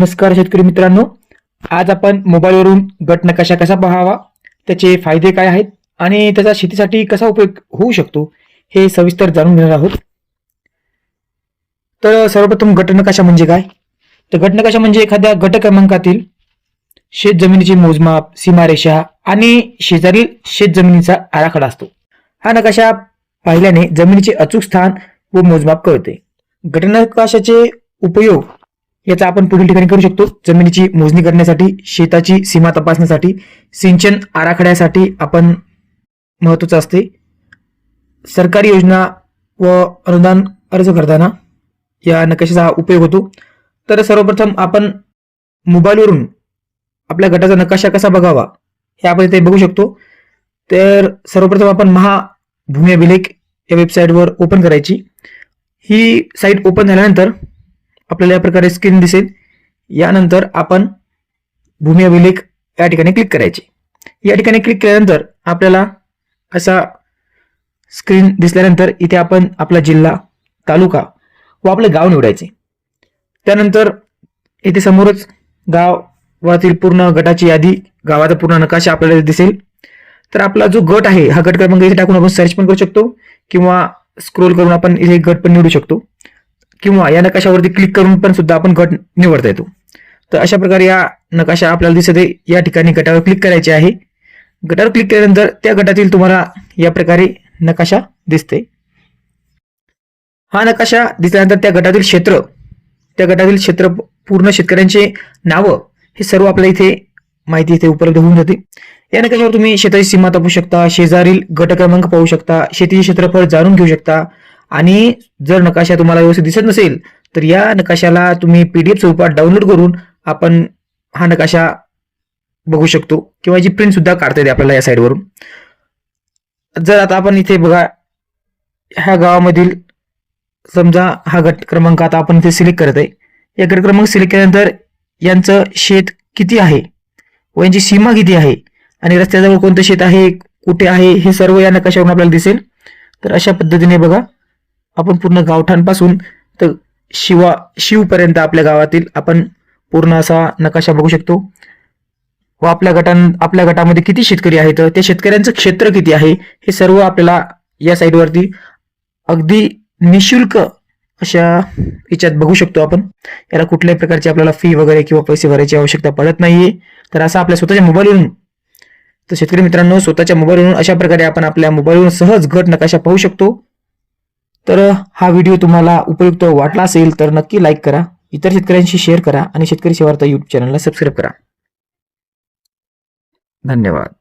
नमस्कार शेतकरी मित्रांनो. आज आपण मोबाईलवरून गट नकाशा कसा पाहावा त्याचे फायदे काय आहेत आणि त्याचा शेतीसाठी कसा उपयोग होऊ शकतो हे सविस्तर जाणून घेणार आहोत. तर सर्वप्रथम गट नकाशा म्हणजे काय? तर गट नकाशा म्हणजे एखाद्या गट क्रमांकातील शेत जमिनीचे मोजमाप सीमारेषा आणि शेजारील शेत जमिनीचा आराखडा असतो. हा नकाशा पाहिल्याने जमिनीचे अचूक स्थान व मोजमाप कळते. गटनकाशाचे उपयोग याचा आपण पुढील ठिकाणी करू शकतो. जमिनीची मोजणी करण्यासाठी शेताची सीमा तपासण्यासाठी सिंचन आराखड्यासाठी आपण महत्वाचं असते. सरकारी योजना व अनुदान अर्ज करताना या नकाशाचा उपयोग होतो. तर सर्वप्रथम आपण मोबाईलवरून आपल्या गटाचा नकाशा कसा बघावा हे आपण इथे बघू शकतो. तर सर्वप्रथम आपण महाभूमी अभिलेख या वेबसाईटवर ओपन करायची. ही साईट ओपन झाल्यानंतर आपल्याला या प्रकारे स्क्रीन दिसेल. यानंतर आपण भूमी अभिलेख या ठिकाणी क्लिक करायचे. या ठिकाणी क्लिक केल्यानंतर आपल्याला असा स्क्रीन दिसल्यानंतर इथे आपण आपला जिल्हा तालुका व आपलं गाव निवडायचे. त्यानंतर इथे समोरच गावातील पूर्ण गटाची यादी गावाचा पूर्ण नकाशा आपल्याला दिसेल. तर आपला जो गट आहे हा गट क्रमांक इथे टाकून आपण सर्च पण करू शकतो किंवा स्क्रोल करून आपण इथे गट पण निवडू शकतो. किंवा या नकाशावरती क्लिक करून पण सुद्धा आपण गट निवडता येतो. तर अशा प्रकारे या नकाशा आपल्याला दिसत आहे. या ठिकाणी गटावर क्लिक करायचे आहे. गटावर क्लिक केल्यानंतर त्या गटातील तुम्हाला या प्रकारे नकाशा दिसते. हा नकाशा दिसल्यानंतर त्या गटातील क्षेत्र त्या गटातील क्षेत्र पूर्ण शेतकऱ्यांचे नावं हे सर्व आपल्या इथे माहिती इथे उपलब्ध होऊन जाते. या नकाशावर तुम्ही शेताची सीमा तपासू शकता शेजारील गट क्रमांक पाहू शकता शेतीचे क्षेत्रफळ जाणून घेऊ शकता आणि जर नकाशा तुम्हाला व्यवस्थित दिसत नसेल तर या नकाशाला तुम्ही पीडीएफ स्वरूपात डाउनलोड करून आपण हा नकाशा बघू शकतो किंवा जी प्रिंट सुद्धा काढता येते आपल्याला या साईडवरून जर आता आपण इथे बघा ह्या गावामधील समजा हा गट क्रमांक आता आपण इथे सिलेक्ट करत आहे. या गट क्रमांक सिलेक्ट केल्यानंतर यांचं शेत किती आहे? व यांची सीमा किती आहे? आणि रस्त्याजवळ कोणतं शेत आहे? कुठे आहे? हे सर्व या नकाशावरून आपल्याला दिसेल. तर अशा पद्धतीने बघा. आपण पूर्ण गावठाणपासून तर शिवा शिवपर्यंत आपल्या गावातील आपण पूर्ण असा नकाशा बघू शकतो. व आपल्या गटां आपल्या गटामध्ये किती शेतकरी आहेत त्या शेतकऱ्यांचं क्षेत्र किती आहे हे सर्व आपल्याला या साईडवरती अगदी निशुल्क अशा याच्यात बघू शकतो आपण. याला कुठल्याही प्रकारची आपल्याला फी वगैरे किंवा पैसे भरायची आवश्यकता पडत नाहीये. तर असं आपल्या स्वतःच्या मोबाईलवरून तर शेतकरी मित्रांनो स्वतःच्या मोबाईलवरून अशा प्रकारे आपण आपल्या मोबाईलवरून सहज गट नकाशा पाहू शकतो. तर हा व्हिडिओ तुम्हाला उपयुक्त वाटला असेल तर नक्की लाईक करा. इतर शेतकऱ्यांशी शेअर करा आणि शेतकरी सेवार्थ यूट्यूब चॅनलला सबस्क्राईब करा. धन्यवाद.